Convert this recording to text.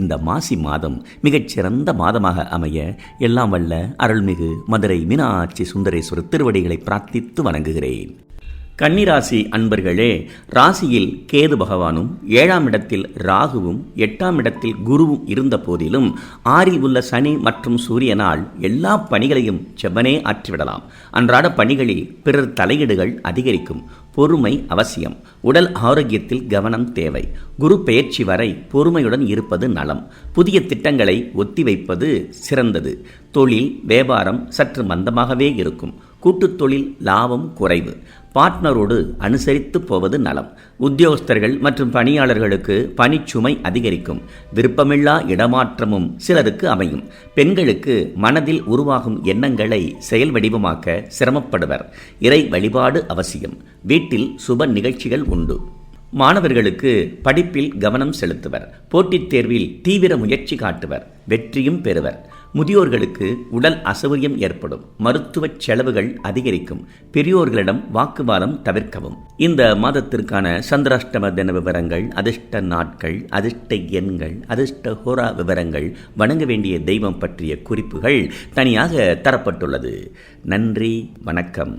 இந்த மாசி மாதம் மிகச்சிறந்த மாதமாக அமைய எல்லாம் வல்ல அருள்மிகு மதுரை மீனாட்சி சுந்தரேஸ்வரர் திருவடிகளை பிரார்த்தித்து வணங்குகிறேன். கன்னிராசி அன்பர்களே ராசியில் கேது பகவானும் ஏழாம் இடத்தில் ராகுவும் எட்டாம் இடத்தில் குருவும் இருந்த போதிலும் ஆறில் உள்ள சனி மற்றும் சூரியனால் எல்லா பணிகளையும் செவ்வனே ஆற்றிவிடலாம். அன்றாட பணிகளில் பிறர் தலையீடுகள் அதிகரிக்கும். பொறுமை அவசியம். உடல் ஆரோக்கியத்தில் கவனம் தேவை. குரு பெயர்ச்சி வரை பொறுமையுடன் இருப்பது நலம். புதிய திட்டங்களை ஒத்திவைப்பது சிறந்தது. தொழில் வியாபாரம் சற்று மந்தமாகவே இருக்கும். கூட்டுத் தொழில் லாபம் குறைவு. பார்ட்னரோடு அனுசரித்து போவது நலம். உத்தியோகஸ்தர்கள் மற்றும் பணியாளர்களுக்கு பணிச்சுமை அதிகரிக்கும். விருப்பமில்லா இடமாற்றமும் சிலருக்கு அமையும். பெண்களுக்கு மனதில் உருவாகும் எண்ணங்களை செயல் வடிவமாக்க சிரமப்படுவர். இறை வழிபாடு அவசியம். வீட்டில் சுப நிகழ்ச்சிகள் உண்டு. மாணவர்களுக்கு படிப்பில் கவனம் செலுத்துவர். போட்டித் தேர்வில் தீவிர முயற்சி காட்டுவர். வெற்றியும் பெறுவர். முதியோர்களுக்கு உடல் அசௌகரியம் ஏற்படும். மருத்துவ செலவுகள் அதிகரிக்கும். பெரியோர்களிடம் வாக்குவாதம் தவிர்க்கவும். இந்த மாதத்திற்கான சந்திராஷ்டம தின விவரங்கள் அதிர்ஷ்ட நாட்கள் அதிர்ஷ்ட எண்கள் அதிர்ஷ்ட ஹோரா விவரங்கள் வணங்க வேண்டிய தெய்வம் பற்றிய குறிப்புகள் தனியாக தரப்பட்டுள்ளது. நன்றி வணக்கம்.